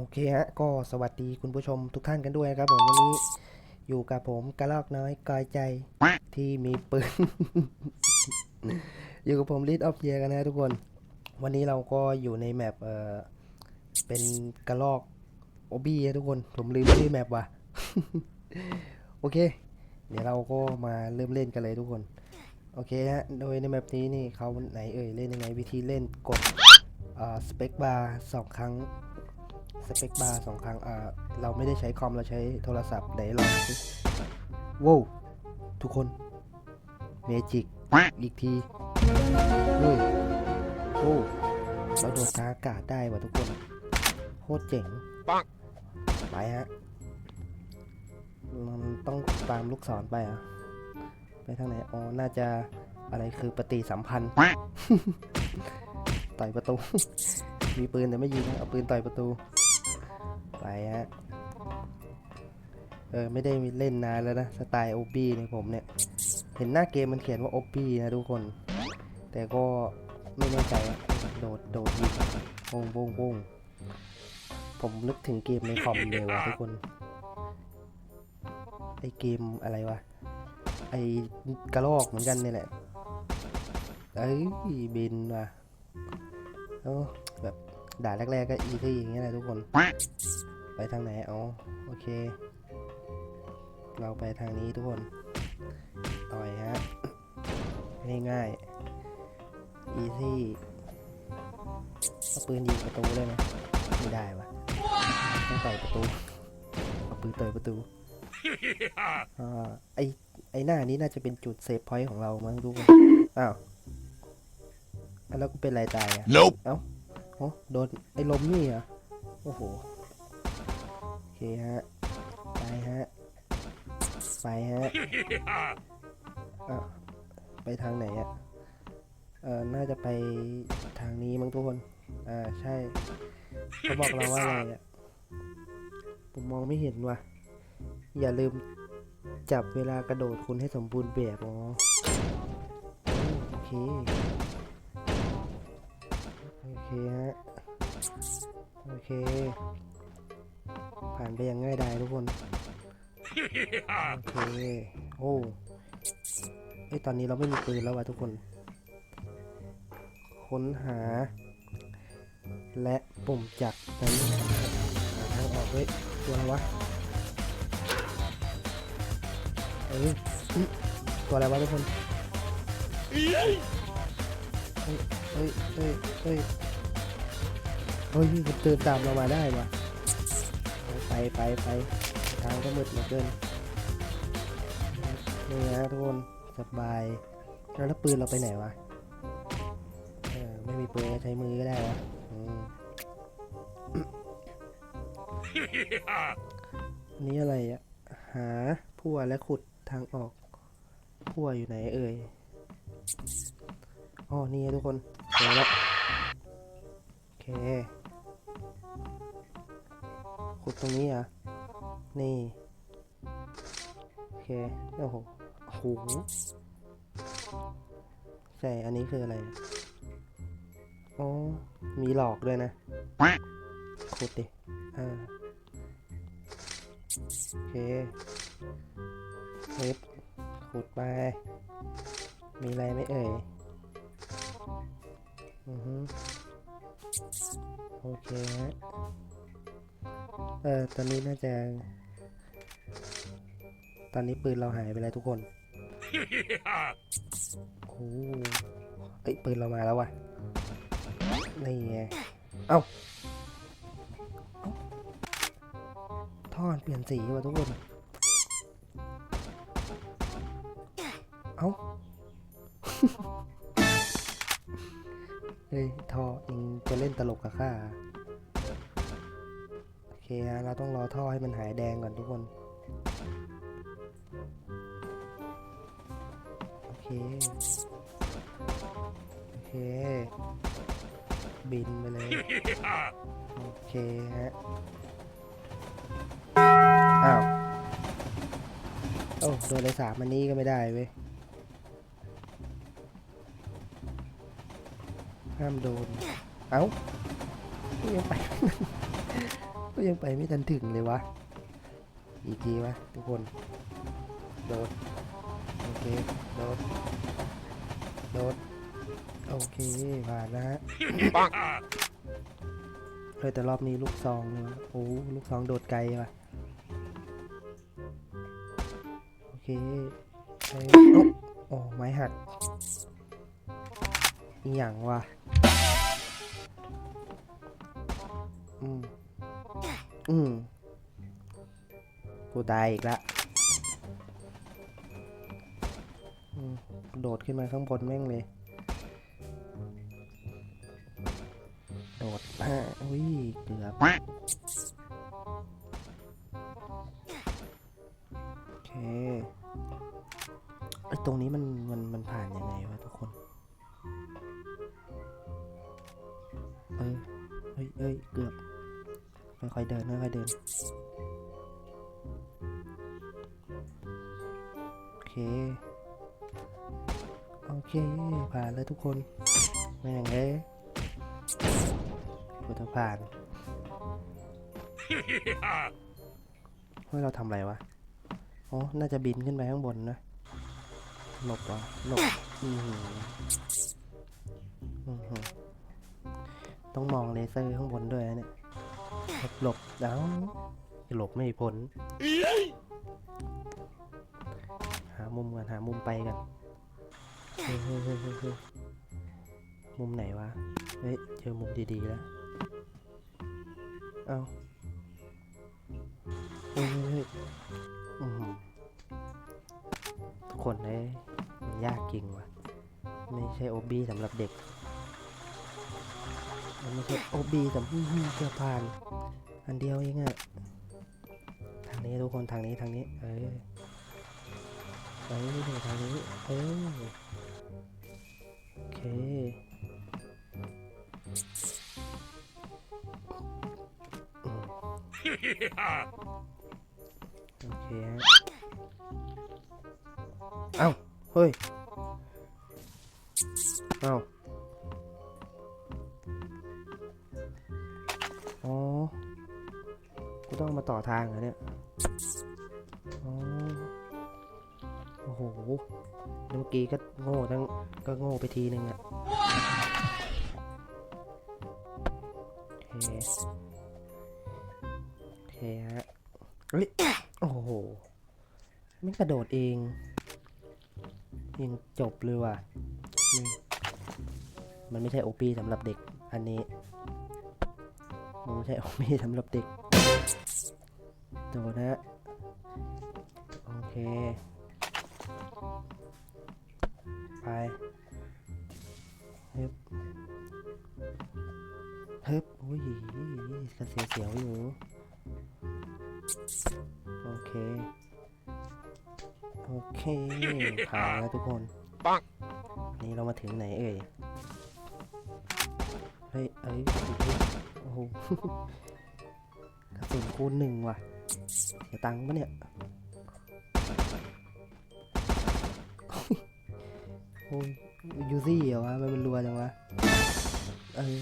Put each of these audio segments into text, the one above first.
โอเคฮะก็สวัสดีคุณผู้ชมทุกท่านกันด้วยครับผมวันนี้อยู่กับผมกระลอกน้อยกอยใจที่มีปืน อยู่กับผมลิดออฟเยกันนะทุกคน วันนี้เราก็อยู่ในแมปเออเป็นกระลอกโอบี้ทุกคนผมลืมชื่อแมปว่ะโอเค เดี๋ยวเราก็มาเริ่มเล่นกันเลยทุกคน โอเคฮะโดยในแมปนี้นี่เขาไหนเอ่ยเล่นยังไงวิธีเล่นกดสเปคบาร์สองครั้ง สเปคบาร์สองครั้งอ่าเราไม่ได้ใช้คอมเราใช้โทรศัพท์ไหนลองสิว้าวทุกคนเมจิกอีกทีเฮ้ยโอ้เราโดดกลางอากาศได้ว่ะทุกคนโคตรเจ๋งปังไปฮะมันต้องตามลูกศรไปอะไปทางไหนอ๋อน่าจะอะไรคือปฏิสัมพันธ์ต่อยประตู มีปืนแต่ไม่ยิงนะเอาปืนต่อยประตู ไปฮะ เออ ไม่ได้เล่นนานแล้วนะ สไตล์โอบี้เนี่ยผมเนี่ย เห็นหน้าเกมมันเขียนว่าโอบี้นะทุกคน แต่ก็ไม่แน่ใจอะโดด โดดยิงโป้งโป้งโป้งผมนึกถึงเกมในคอมเลยว่ะทุกคน ไอเกมอะไรวะ ไอกระลอกเหมือนกันนี่แหละ เอ้ยบินว่ะเอ้แบบด่าแรก ๆ ก็อีซี่อย่างเงี้ยแหละทุกคน ไปทางไหนอ๋อโอเค เราไปทางนี้ทุกคนต่อยฮะง่ายๆอีซี่เอาปืนยิงประตูได้ไหมไม่ได้วะต้องต่อยประตูเอาปืนต่อยประตูอ่าไอไอหน้านี้น่าจะเป็นจุดเซฟพอยต์ของเรามั้งทุกคนอ้าวอะแล้วกูเป็นไรตายอะ Nope. โอ้โดนไอ้ลมนี่เหรอะโอ้โหโอ เคฮะ ไปฮะ ไปฮะอะไปทางไหนอะเออน่าจะไปทางนี้มั้งทุกคน อ่า ใช่ เขาบอกเราว่าอะไรอะผมมองไม่เห็นว่ะ อย่าลืมจับเวลากระโดดคุณให้สมบูรณ์แบบอ๋ออืมโอเค โอเคฮะ โอเค ผ่านไปอย่างง่ายดายทุกคน โอเค โอ้ไอยตอนนี้เราไม่มีปืนแล้วว่ะทุกคน ค้นหา และปุ่มจับนั้นหาทางออกเฮ้ยตัวอะไรวะเอ้ยอุ๊ยตัวอะไรวะทุกคนเฮ้ยเฮ้ยเฮ้ยเฮ้ยเฮ้ยมันเดินตามเรามาได้วะ ไปไปไปทางก็มืดเหลือเกินนี่นะทุกคนสบายแล้วปืนเราไปไหนวะเออไม่มีปืนใช้มือก็ได้วะอืมอันนี้อะไรอะหาพั่วและขุดทางออกพั่วอยู่ไหนเอ่ยอ๋อนี่ทุกคนเจอแล้วโอเค ขุดตรงนี้อะ นี่ โอเค โอ้โหโอ้โหใช่อันนี้คืออะไรอะอ๋อ มีหลอกด้วยนะ ขุดดิ อ่า โอเคเล็บขุดไป มีอะไรไหมเอ่ย อือฮึโอเคฮะ เออตอนนี้น่าจะ ตอนนี้ปืนเราหายไปแล้วทุกคนโอ้เอ้ยปืนเรามาแล้วว่ะ นี่ไง เอ้าท่อมันเปลี่ยนสีว่ะทุกคน เอ้า เฮ้ยท่อเองจะเล่นตลกกับข้า เหรอโอเคฮะเราต้องรอท่อให้มันหายแดงก่อนทุกคน โอเค โอเค บินไปเลย โอเคฮะ อ้าว โอ้โดนเลยสามอันนี้ก็ไม่ได้เว้ย ห้ามโดน เอ้ายังไป ก็ยังไปไม่ทันถึงเลยวะ อีกทีวะทุกคน โดด โอเค โดด โดด โอเคผ่านนะฮะเฮ้ยแต่รอบนี้ลูกซองเลยวะโอ้ลูกซองโดดไกลว่ะโอเคเอ้ยโอ้โอ้ไม้หักอีหยังวะอืม อืมกูตายอีกละโดดขึ้นมาข้างบนแม่งเลย โดดอะอุ้ยเกือบโอเคไอ้ตรงนี้มันมันมันผ่านยังไงวะทุกคนเอ้ยเอ้ยเกือบ ค่อยๆเดินค่อยๆเดิน โอเค โอเค ผ่านแล้วทุกคนแม่งเอ้ยกูจะผ่านเฮ้ยเราทำอะไรวะ อ๋อ น่าจะบินขึ้นไปข้างบนนะ หลบวะหลบอือหืออือหือต้องมองเลเซอร์ข้างบนด้วยนะเนี่ย หลบหลบเอ้าหลบไม่พ้นหามุมกันหามุมไปกันเฮ้ยเฮ้ยเฮ้ยเฮ้ยมุมไหนวะ เฮ้ย เจอมุมดีๆแล้ว เอ้าเฮ้ยเฮ้ยทุกคนเอ้ยมันยากจริงว่ะ ไม่ใช่โอบีสำหรับเด็ก มันไม่ใช่โอบีแต่อื้อหือเกือบผ่าน อันเดียวเองอะทางนี้ทุกคนทางนี้ทางนี้ เออเออทางนี้ เออโอเคโอเคฮะเอ้า เฮ้ยาต่อทางเหรอเนี่ยอ๋อโอ้โหเมื่อกี้ก็โง่ทั้งก็โง่ไปทีนึงอะโอเคโอเคฮะเฮ้ยโอ้โหไม่กระโดดเอง ยังจบเลยว่ะ มันไม่ใช่โอปีสำหรับเด็ก อันนี้ มันไม่ใช่โอปีสำหรับเด็ก ดดนะโอเค ไปฮึบฮึบอุ้ยกระเสียวเสียวๆอยู่ โอเค โอเคผ่านแล้วทุกคน ปังนี่เรามาถึงไหนเอ่ย เฮ้ยเอ้ยโอ้โห กระสุนคูณหนึ่งว่ะเสียตังค์ปะเนี่ย โอ้ยยูซี่เหรอวะมันเป็นรัวจังวะ เอ้ย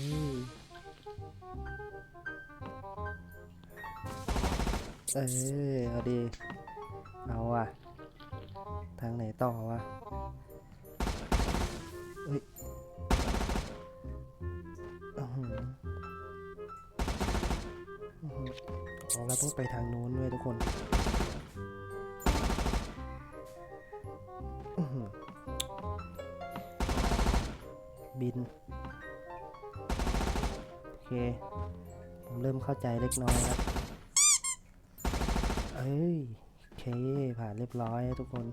เออเอาดี เอาว่ะ ทางไหนต่อวะ ต้องไปทางโน้นด้วยทุกคนบิน โอเค ผมเริ่มเข้าใจเล็กน้อยแล้วเอ้ย โอเค ผ่านเรียบร้อยทุกคน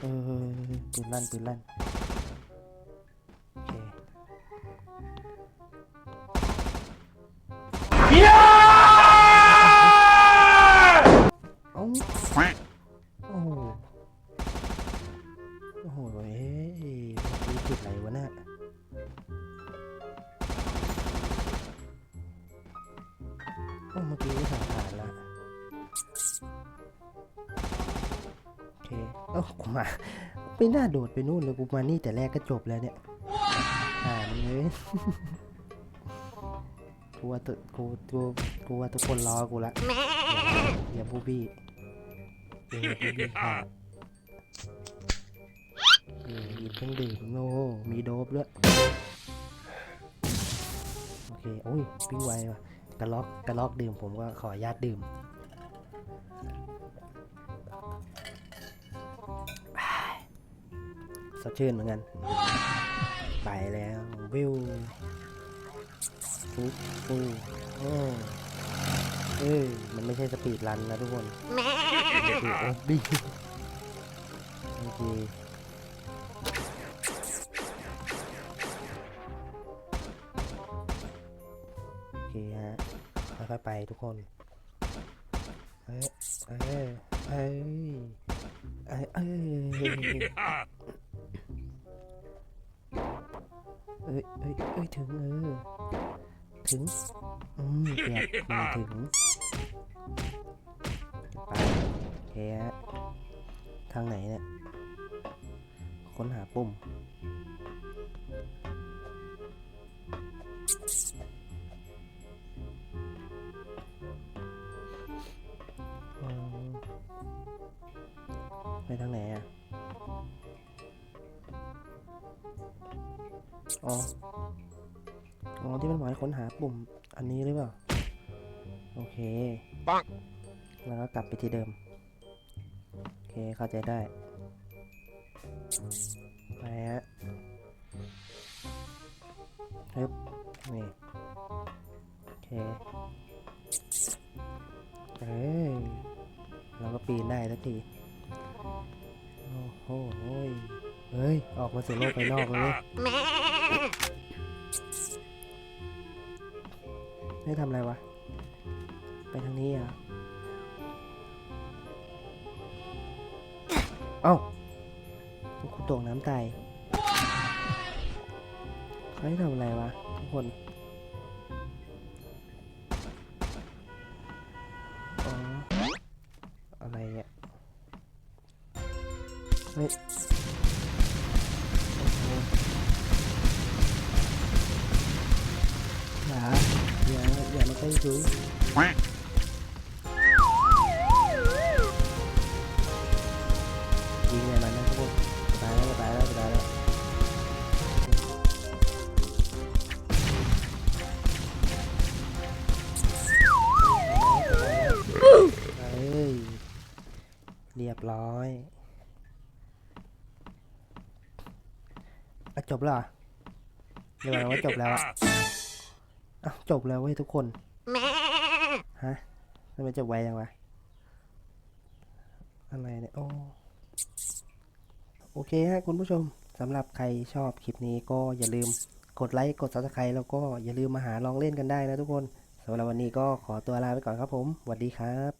เออปืนลั่นปืนลั่น โอ้โหโอ้โหเอ้ยเมื่อกี้จุดไหนวะเนี่ยโอ้เมื่อกี้วิสาผ่านละโอเคเอ้ากูมา ไม่น่าโดดไปนู่นเลยกูมานี่แต่แรกก็จบแล้วเนี่ยผ่านเลยกูว่าตุกูกูกูว่าทุกคนรอกูละอย่าบูบี้ อย่าบูบี้ค่ะเออหยิบเครื่องดื่มโอ้โหมีโดบด้วย โอเค โอ้ยปิ้งไวว่ะกระลอกกระลอกดื่มผมก็ขออนุญาตดื่ม สดชื่นเหมือนกัน ไปแล้ว วิวปุ๊บปุ๊บโอ้ เอ้ยมันไม่ใช่สปีดรันนะทุกคนมันคือโอบีโอเคโอเคฮะค่อยๆไปทุกคน เอ้ยเอ้ยเอ้ยเอ้ยเอ้ยเอ้ยเอ้ยเอ้ยถึงเออ ถึงอืมเกือบมาถึงไปเคฮะทางไหนเนี่ย ค้นหาปุ่มอืมไปทางไหนอะ อ๋อ อ๋อที่มันบอกให้ค้นหาปุ่มอันนี้หรือเปล่า โอเคปังแล้วก็กลับไปที่เดิม โอเคเข้าใจได้ ไปฮะฮึบนี่ โอเค เอ้ยเราก็ปีนได้สักที โอ้โหยเฮ้ย ออกมาสู่โลกภายนอกเลย เว้ยไม่ทำอะไรวะ ไปทางนี้อะเอ้าคุณตกน้ำตายเขาให้ทำอะไรวะ ทุกคนอ๋ออะไรอะเฮ้ยอ้โหอย่น่า อย่ามาใกล้ดูยิงไงมันนะทุกคนตายแล้วตายแล้วตายแล้วเอ้ยเรียบร้อยอะจบแล้วเหรอเรียกว่าจบแล้วอะ อ้าวจบแล้วเว้ยทุกคนฮะทำไมจบไวจังวะอะไรเนี่ยโอ้โอเคฮะคุณผู้ชมสำหรับใครชอบคลิปนี้ก็อย่าลืมกดไลค์กด subscribe แล้วก็อย่าลืมมาหาลองเล่นกันได้นะทุกคนสำหรับวันนี้ก็ขอตัวลาไปก่อนครับผมสวัสดีครับ